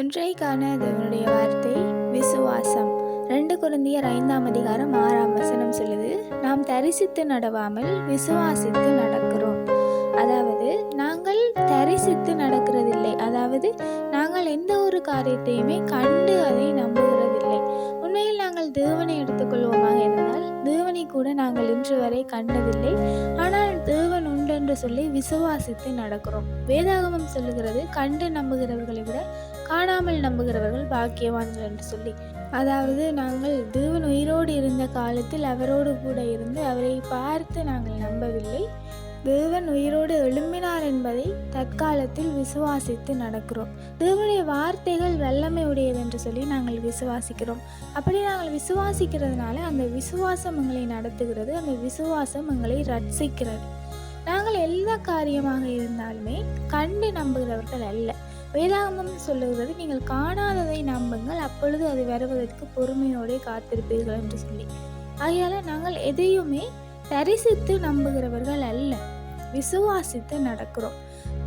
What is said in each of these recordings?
இன்றைக்கான தேவனுடைய வார்த்தை விசுவாசம். ரெண்டு குழந்தையர் ஐந்தாம் அதிகாரம் ஆறாம் வசனம் சொல்லுது நாம் தரிசித்து நடவாமல் விசுவாசித்து நடக்கிறோம். அதாவது நாங்கள் தரிசித்து நடக்கிறதில்லை. அதாவது நாங்கள் எந்த ஒரு காரியத்தையுமே கண்டு அதை நம்புகிறதில்லை. உண்மையில் நாங்கள் தேவனை எடுத்துக்கொள்வோமாக இருந்தால் தேவனை கூட நாங்கள் இன்று வரை கண்டதில்லை. ஆனால் தேவன் உண்டென்று சொல்லி விசுவாசித்து நடக்கிறோம். வேதாகமம் சொல்லுகிறது கண்டு நம்புகிறவர்களை விட காணாமல் நம்புகிறவர்கள் பாக்கியவான்கள் என்று சொல்லி. அதாவது நாங்கள் தேவன் உயிரோடு இருந்த காலத்தில் அவரோடு கூட இருந்து அவரை பார்த்து நாங்கள் நம்பவில்லை. தேவன் உயிரோடு எழும்பினார் என்பதை தற்காலத்தில் விசுவாசித்து நடக்கிறோம். தேவனுடைய வார்த்தைகள் வல்லமை உடையது என்று சொல்லி நாங்கள் விசுவாசிக்கிறோம். அப்படி நாங்கள் விசுவாசிக்கிறதுனால அந்த விசுவாசம் எங்களை நடத்துகிறது. அந்த விசுவாசம் எங்களை ரட்சிக்கிறது. நாங்கள் எல்லா காரியமாக இருந்தாலுமே கண்டு நம்புகிறவர்கள் அல்ல. வேதாகமம் சொல்லுகிறது நீங்கள் காணாததை நம்புங்கள் அப்பொழுது அது வருவதற்கு பொறுமையோடே காத்திருப்பீர்கள் என்று சொல்லி. ஆகையால் நாங்கள் எதையுமே தரிசித்து நம்புகிறவர்கள் அல்ல விசுவாசித்து நடக்கிறோம்.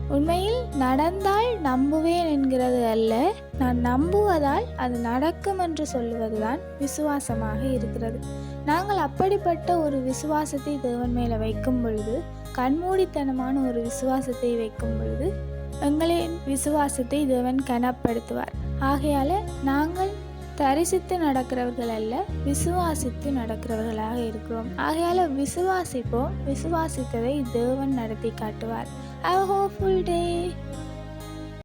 உண்மையில் நடந்தால் நம்புவேன் என்கிறது அல்ல நான் நம்புவதால் அது நடக்கும் என்று சொல்லுவதுதான் விசுவாசமாக இருக்கிறது. நாங்கள் அப்படிப்பட்ட ஒரு விசுவாசத்தை தேவன் மேலே வைக்கும் பொழுது கண்மூடித்தனமான ஒரு விசுவாசத்தை வைக்கும் பொழுது எங்களின் விசுவாசத்தை தேவன் கனப்படுத்துவார். ஆகையால் நாங்கள் தரிசித்து நடக்கிறவர்கள் அல்ல விசுவாசித்து நடக்கிறவர்களாக இருக்கிறோம். ஆகையால் விசுவாசிப்போம் விசுவாசித்ததை தேவன் நடத்தி காட்டுவார் ஹவ் ஹோப்ஃபுல் டே